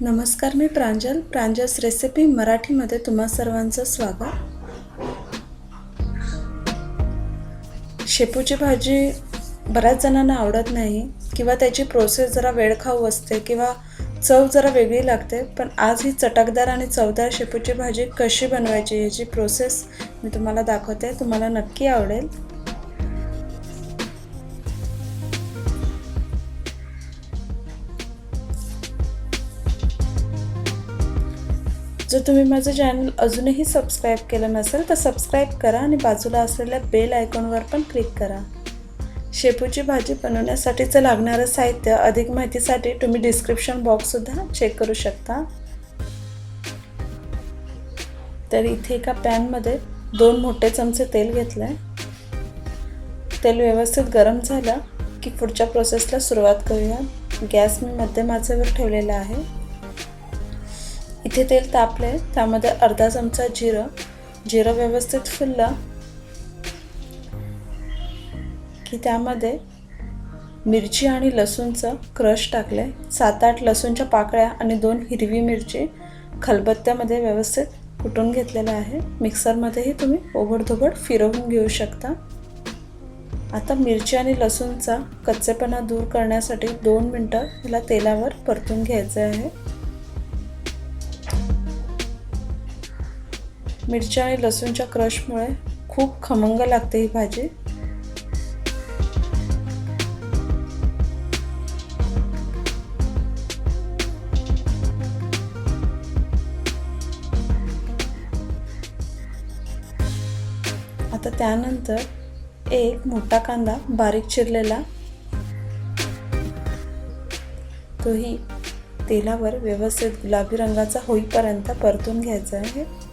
नमस्कार मी प्रांजल प्रांजल्स रेसिपी मराठीमध्ये तुम्हा सर्वांचं स्वागत. शेपूची भाजी बऱ्याच जणांना आवडत नाही किंवा त्याची प्रोसेस जरा वेळखाऊ असते किंवा चव जरा वेगळी लागते पण आज ही चटकदार आणि चवदार शेपूची भाजी कशी बनवायची याची प्रोसेस मी तुम्हाला दाखवते तुम्हाला नक्की आवडेल. जर तुम्ही माझं चॅनल अजूनही सबस्क्राईब केलं नसेल तर सबस्क्राईब करा आणि बाजूला असलेल्या बेल आयकॉनवर पण क्लिक करा. शेपूची भाजी बनवण्यासाठीचं लागणारं साहित्य अधिक माहितीसाठी तुम्ही डिस्क्रिप्शन बॉक्ससुद्धा चेक करू शकता. तर इथे एका पॅनमध्ये दोन मोठे चमचे तेल घेतलं आहे तेल व्यवस्थित गरम झालं की पुढच्या प्रोसेसला सुरुवात करूया. गॅस मी मध्यम आचेवर ठेवलेला आहे. इथे तेल तापले त्यामध्ये अर्धा चमचा जिरं जिरं व्यवस्थित फुललं की त्यामध्ये मिरची आणि लसूणचं क्रश टाकले सात आठ लसूणच्या पाकळ्या आणि दोन हिरवी मिरची खलबत्त्यामध्ये व्यवस्थित कुटून घेतलेलं आहे. मिक्सरमध्येही तुम्ही ओघडधोबड फिरवून घेऊ शकता. आता मिरची आणि लसूणचा कच्चेपणा दूर करण्यासाठी दोन मिनटं याला तेलावर परतून घ्यायचं आहे. मिरच्या आणि लसूणच्या क्रशमुळे खूप खमंग लागते ही भाजी. आता त्यानंतर एक मोठा कांदा बारीक चिरलेला. तोही तेलावर व्यवस्थित गुलाबी रंगाचा होईपर्यंत परतून घ्यायचा आहे.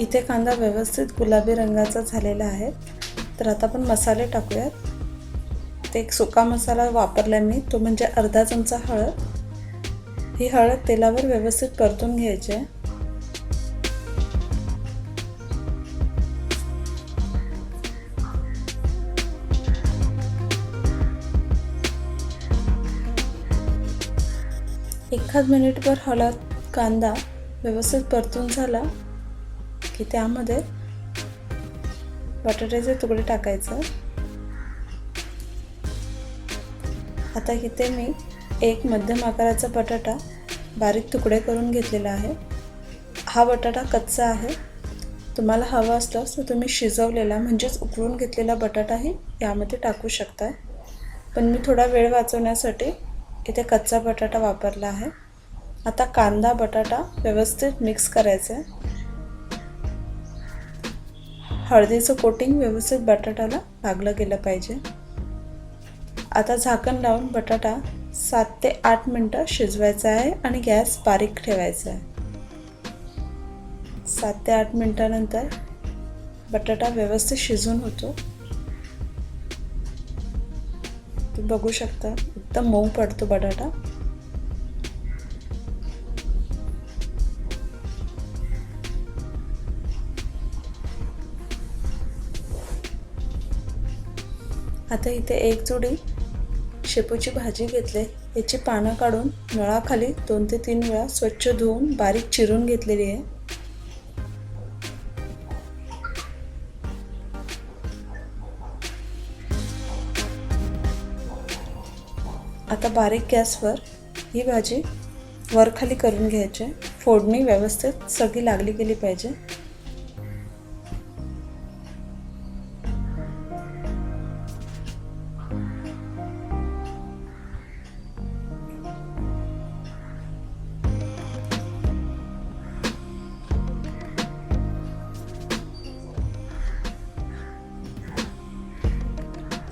इथे कांदा व्यवस्थित गुलाबी रंगाचा झालेला आहे. तर आता आपण मसाले टाकूयात. ते एक सुका मसाला वापरला मी तो म्हणजे अर्धा चमचा हळद. ही हळद तेलावर व्यवस्थित परतून घ्यायची आहे. एखाद मिनिटभर हळद कांदा व्यवस्थित परतून झाला. की त्यामध्ये बटाट्याचे तुकडे टाकायचं. आता इथे मी एक मध्यम आकाराचा बटाटा बारीक तुकडे करून घेतलेला आहे. हा बटाटा कच्चा आहे. तुम्हाला हवा असल्यास तर तुम्ही शिजवलेला म्हणजेच उकळून घेतलेला बटाटाही यामध्ये टाकू शकता पण मी थोडा वेळ वाचवण्यासाठी इथे कच्चा बटाटा वापरला आहे. आता कांदा बटाटा व्यवस्थित मिक्स करायचा आहे. हळदीचं कोटिंग व्यवस्थित बटाट्याला लागलं गेलं पाहिजे. आता झाकण लावून बटाटा सात ते आठ मिनटं शिजवायचा आहे आणि गॅस बारीक ठेवायचा आहे. सात ते आठ मिनटानंतर बटाटा व्यवस्थित शिजून होतो. तुम्ही बघू शकता एकदम मऊ पडतो बटाटा. आता इथे एक जोडी शेपूची भाजी घेतली. याची पानं काढून नळाखाली दोन ते तीन वेळा स्वच्छ धुवून बारीक चिरून घेतलेली आहे. आता बारीक गॅसवर ही भाजी वरखाली करून घ्यायची. फोडणी व्यवस्थित सगळी लागली गेली पाहिजे.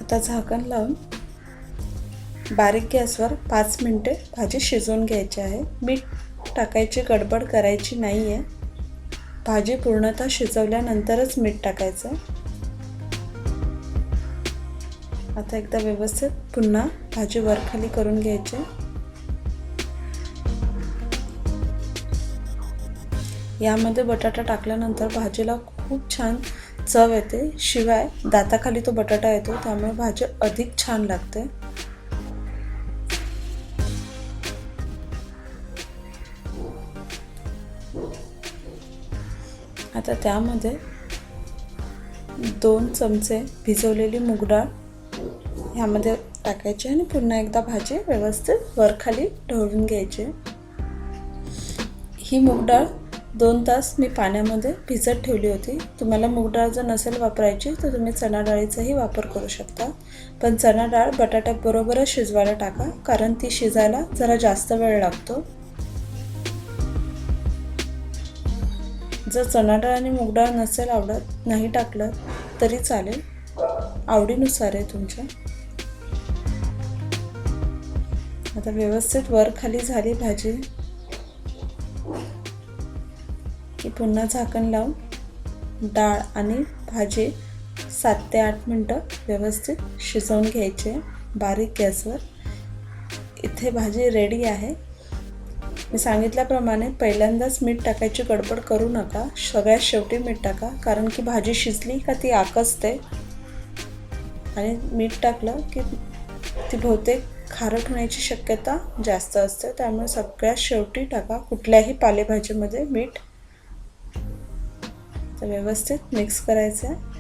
आता झाकण लावून बारीक गॅसवर पाच मिनटे भाजी शिजवून घ्यायची आहे. मीठ टाकायची गडबड करायची नाही आहे भाजी पूर्णतः शिजवल्यानंतरच मीठ टाकायचं. आता एकदा व्यवस्थित पुन्हा भाजी वरखाली करून घ्यायची. यामध्ये बटाटा टाकल्यानंतर भाजीला खूप छान चव येते. शिवाय दाताखाली तो बटाटा येतो त्यामुळे भाजी अधिक छान लागते. आता त्यामध्ये दोन चमचे भिजवलेली मूगडाळ ह्यामध्ये टाकायची आणि पुन्हा एकदा भाजी व्यवस्थित वरखाली ढवळून घ्यायची. ही मूग डाळ दोन तास मी पाण्यामध्ये भिजत ठेवली होती. तुम्हाला मूग डाळ जर नसेल वापरायची तर तुम्ही चणा डाळीचाही वापर करू शकता. पण चणा डाळ बटाट्याबरोबरच शिजवायला टाका कारण ती शिजायला जरा जास्त वेळ लागतो. जर चणा डाळ आणि मूग डाळ नसेल आवडत नाही टाकलं तरी चालेल. आवडीनुसार आहे तुमच्या. आता व्यवस्थित वर खाली झाली भाजी. पुन्हा झाकण लावून डाळ आणि भाजी सात ते आठ मिनटं व्यवस्थित शिजवून घ्यायचे बारीक गॅसवर. इथे भाजी रेडी आहे. मी सांगितल्याप्रमाणे पहिल्यांदाच मीठ टाकायची गडबड करू नका. सगळ्यात शेवटी मीठ टाका कारण की भाजी शिजली का ती आकसते. आणि मीठ टाकलं की ती बहुतेक खारट होण्याची शक्यता जास्त असते. त्यामुळे सगळ्यात शेवटी टाका. कुठल्याही पालेभाजीमध्ये मीठ व्यवस्थित मिक्स करायचं. आहे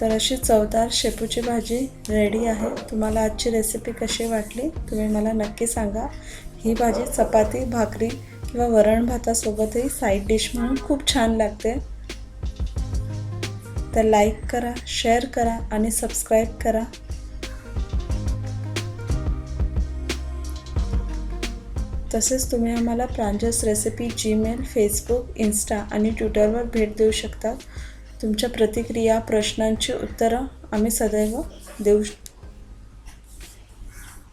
तर अशी चवदार शेपूची भाजी रेडी आहे. तुम्हाला आजची रेसिपी कशी वाटली तुम्ही मला नक्की सांगा. ही भाजी चपाती भाकरी किंवा वरण भातासोबतही साईड डिश म्हणून खूप छान लागते. तर लाईक करा शेअर करा आणि सबस्क्राईब करा. तसेच तुम्ही आम्हाला Pranjas recipe Gmail Facebook Insta आणि ट्विटरवर भेट देऊ शकता. तुमच्या प्रतिक्रिया प्रश्नांची उत्तरं आम्ही सदैव देऊ